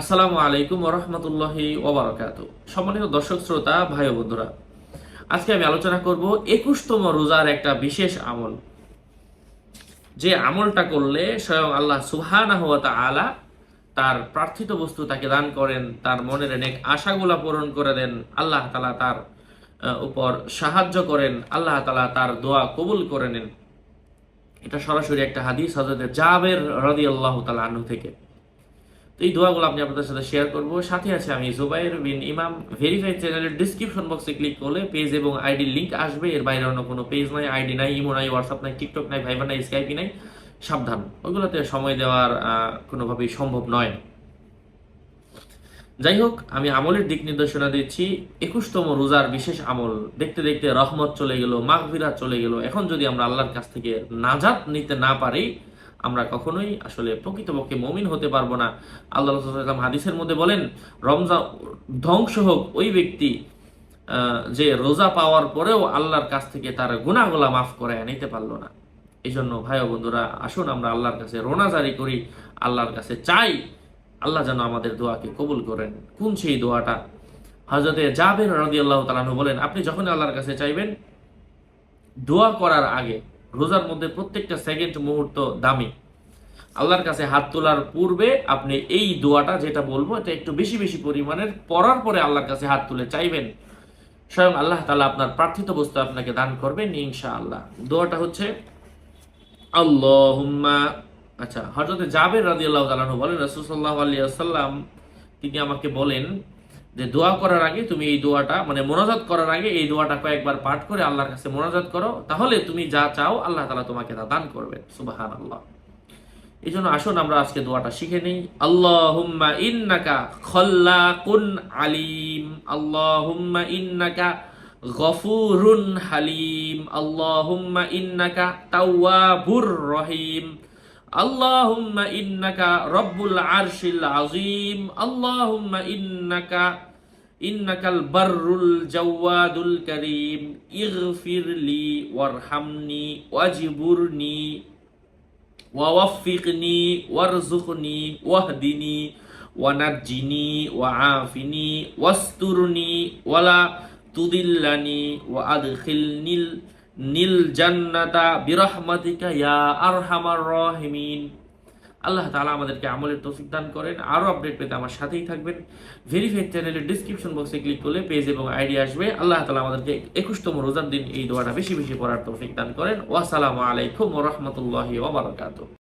আসসালামু আলাইকুম ওরহমতুল্লাহি ওবরাকাত সম্মানিত দর্শক, শ্রোতা, ভাই বন্ধুরা, আজকে আমি আলোচনা করব একুশতম রোজার একটা বিশেষ আমল। যে আমলটা করলে স্বয়ং আল্লাহ সুবহানাহ ওয়া তাআলা তার প্রার্থিত বস্তু তাকে দান করেন, তার মনের অনেক আশাগুলা পূরণ করে দেন, আল্লাহ তালা তার উপর সাহায্য করেন, আল্লাহ তালা তার দোয়া কবুল করে নেন। এটা সরাসরি একটা হাদিস হজরত জাবের রদি আল্লাহ তালা আনহু থেকে। তো এই দোয়াগুলো আমি আপনাদের সাথে শেয়ার করব। সাথে আছে আমি জুবাইর বিন ইমাম ভেরিফাইড চ্যানেলের ডিসক্রিপশন বক্সে ক্লিক করলে পেজ এবং আইডি লিংক আসবে। এর বাইরে অন্য কোনো পেজ নাই আইডি নাই ইমো নাই হোয়াটসঅ্যাপ নাই টিকটক নাই ভাইবার নাই স্কাইপি নাই। সাবধান। ওইগুলোতে সময় দেওয়ার কোনোভাবেই সম্ভব নয়। যাই হোক, আমি আমলের দিক নির্দেশনা দিচ্ছি। একুশতম রোজার বিশেষ আমল। দেখতে দেখতে রহমত চলে গেল মাগফিরা চলে গেল। এখন যদি আমরা আল্লাহর কাছ থেকে নাজাত নিতে না পারি আমরা কখনোই আসলে প্রকৃতপক্ষে মমিন হতে পারব না। আল্লাহ রসুলাম হাদিসের মধ্যে বলেন, রমজান ধ্বংস হোক ওই ব্যক্তি যে রোজা পাওয়ার পরেও আল্লাহর কাছ থেকে তার গুণাগুলা মাফ করে নিতে পারল না। এই জন্য ভাই বন্ধুরা, আসুন আমরা আল্লাহর কাছে রোনা জারি করি, আল্লাহর কাছে চাই আল্লাহ যেন আমাদের দোয়াকে কবুল করেন। কোন সেই দোয়াটা? হজরতে জাবের রদি আল্লাহ তালানু বলেন, আপনি যখন আল্লাহর কাছে চাইবেন, দোয়া করার আগে রোজার মধ্যে প্রত্যেকটা সেকেন্ড মুহূর্ত দামি। আল্লাহর কাছে হাত তোলার পূর্বে আপনি এই দোয়াটা যেটা বলব, এটা একটু বেশি বেশি পরিমাণের পড়ার পরে আল্লাহর কাছে হাত তুলে চাইবেন। স্বয়ং আল্লাহ তালা আপনার প্রার্থিত বস্তু আপনাকে দান করবেন ইনশা আল্লাহ দোয়াটা হচ্ছে, আল্লাহুম্মা আচ্ছা হজরতে জাবের রাজি আল্লাহ বলেন রসুল্লাহ আলিয়া সাল্লাম তিনি আমাকে বলেন যে দোয়া করার আগে তুমি এই দোয়াটা মানে মোনাজাত করার আগে এই দোয়াটা কয়েকবার পাঠ করে আল্লাহর কাছে মোনাজাত করো, তাহলে তুমি যা চাও আল্লাহ তালা তোমাকে তা দান করবেন সুবাহান আল্লাহ এই জন্য আসুন আমরা আজকে দোয়াটা শিখে নিই। আল্লাহুম্মা ইন্নাকা খল্লাকুন আলিম। আল্লাহুম্মা ইন্নাকা গফুরুন হালিম। আল্লাহুম্মা ইন্নাকা তাওয়াবুর রহিম। আল্লাহুম্মা ইন্নাকা রব্বুল আরশিল আযীম। আল্লাহুম্মা ইন্নাকা ইন্নাকাল বাররুল জাওয়াদুল করিম ইগফিরলি ওয়ারহামনি, ওয়াজিবুরনি, ওয়াওয়াফিকনি ওয়ারজুকনি ওয়াহদিনি, ওয়ানাজ্জিনি, ওয়াআফিনি, ওয়াস্তুরনি, ওয়ালা তুদিল্লানি ওয়া নীল জান্নাতা বিরহমাতিকা ইয়া আরহামার রাহিমিন। আল্লাহ তালা আমাদেরকে আমলের তৌফিক দান করেন। আরও আপডেট পেতে আমার সাথেই থাকবেন। ভেরিফাইড চ্যানেলের ডিসক্রিপশন বক্সে ক্লিক করলে পেজ এবং আইডি আসবে। আল্লাহ তালা আমাদেরকে একুশতম রোজার দিন এই দোয়াটা বেশি বেশি পড়ার তৌফিক দান করেন। ওয়াসালামু আলাইকুম ওয়া বারাকাতুহু।